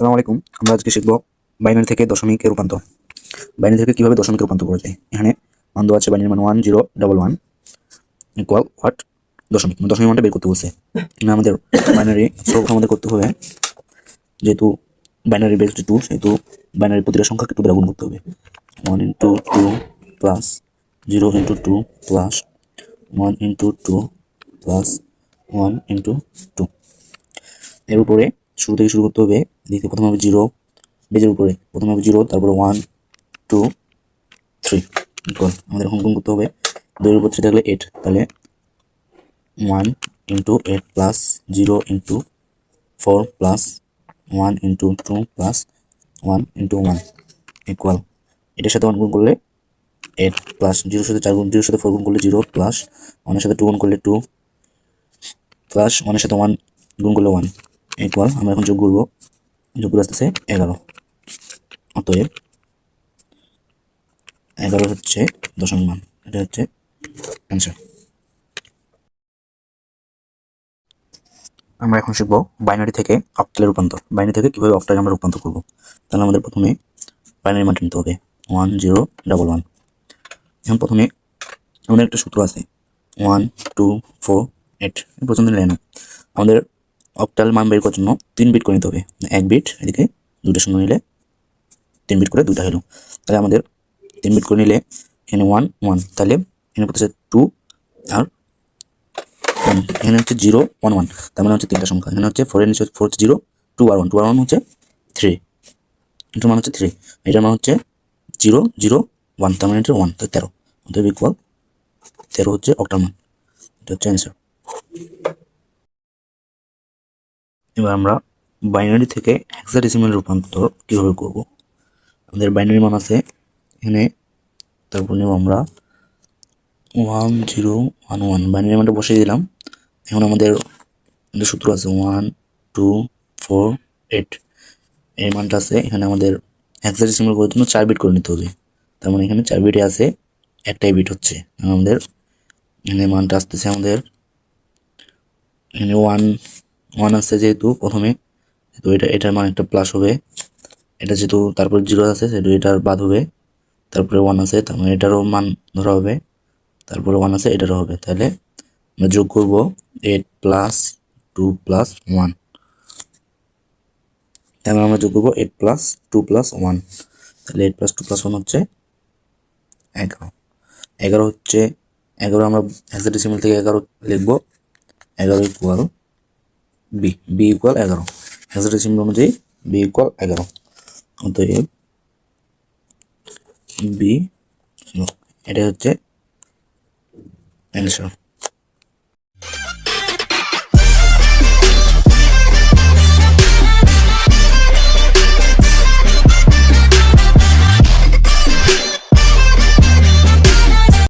আসসালামু আলাইকুম। আমরা আজকে শিখব বাইনারি থেকে দশমিকের রূপান্তর। বাইনারি থেকে কীভাবে দশমিকে রূপান্তর করা যায়? এখানে মান আছে বাইনারি মান one zero double one equal what দশমিক। মানে দশমিক মানটা বের করতে বলছে। এখানে আমাদের বাইনারি সব আমাদের করতে হবে। যেহেতু বাইনারি বের টু সেহেতু বাইনারি প্রতিটা সংখ্যাকে টু দ্বারা করতে হবে। One into two plus zero into two plus one into two plus one into two এর উপরে শুরু থেকে শুরু করতে হবে। এদিকে প্রথমে হবে জিরো, বেজের উপরে। প্রথমে হবে জিরো, তারপরে ওয়ান টু থ্রি ইকুয়াল আমাদের গুণ করতে হবে। দুইয়ের উপর থ্রি থাকলে এইট তাহলে one into eight plus zero into four plus one into two plus one into one equal এটার সাথে ওয়ান গুণ করলে এইট প্লাস জিরোর সাথে চার গুণ জিরোর সাথে ফোর গুণ করলে জিরো প্লাস ওয়ানের সাথে টু গুণ করলে টু প্লাস ওয়ানের সাথে ওয়ান গুণ করলে ওয়ান ইকুয়াল আমরা এখন যোগ করব। যোগ করে আসতেছে এগারো। অতএব এগারো হচ্ছে দশমিক মান, এটা হচ্ছে অ্যান্সার আমরা এখন শিখব বাইনারি থেকে অক্টালে রূপান্তর। বাইনারি থেকে কীভাবে অক্টালে আমরা রূপান্তর করব? তাহলে আমাদের প্রথমে বাইনারি মানটা নিতে হবে। ওয়ান জিরো ডাবল ওয়ান এখন প্রথমে আমাদের একটা সূত্র আছে। ওয়ান টু ফোর এইট প্রথম দিন লাইন আমাদের অক্টাল মান বের করার জন্য তিন বিট করে নিতে হবে। এক বিট এদিকে দুটো শূন্য নিলে তিন বিট করে দুটা হলো। তাহলে আমাদের তিন বিট করে নিলে এখানে ওয়ান ওয়ান তাহলে এখানে পড়তেছে টু আর ওয়ান এখানে হচ্ছে জিরো ওয়ান ওয়ান তার মানে হচ্ছে তিনটা সংখ্যা। এখানে হচ্ছে ফোর নিচে ফোর জিরো টু আর ওয়ান টু আর ওয়ান হচ্ছে থ্রি এটার মান হচ্ছে থ্রি এটার মান হচ্ছে জিরো জিরো ওয়ান তার মানে হচ্ছে ওয়ান তো তেরো। অতএব ইকুয়াল তেরো হচ্ছে অক্টাল মান এটা হচ্ছে অ্যান্সার এবার আমরা বাইনারি থেকে হেক্সাডেসিমাল রূপান্তর কীভাবে করব? আমাদের বাইনারি মান আছে এখানে, তারপর নেব আমরা one zero one one binary মানটা বসিয়ে দিলাম। এখন আমাদের সূত্র আছে ওয়ান টু ফোর এইট এই মানটা আছে। এখানে আমাদের হেক্সাডেসিমাল করার জন্য চার বিট করে নিতে হবে। তার মানে এখানে চার বিটে আছে, একটাই বিট হচ্ছে। আমাদের এখানে মানটা আসতেছে আমাদের, এখানে ওয়ান ওয়ান আছে যেহেতু প্রথমে তো এটা, এটার মান একটা প্লাস হবে। এটা যেহেতু তারপর জিরো আছে, সেহেতু এটার বাদ হবে। তারপরে ওয়ান আছে, তার মানে এটারও মান ধরা হবে। তারপরে ওয়ান আছে, এটারও হবে। তাহলে আমরা যোগ করব eight plus two plus one তাহলে আমরা যোগ করব eight plus two plus one তাহলে eight plus two plus one হচ্ছে এগারো। এগারো হচ্ছে, এগারো আমরা হেক্সাডেসিমাল থেকে এগারো লিখব। এগারো ইকুয়াল বি বি ইকুয়াল এগারো। হেক্সাডেসিমাল অনুযায়ী বি ইকুয়াল এগারো। অতএব বি এটা হচ্ছে অ্যান্সার।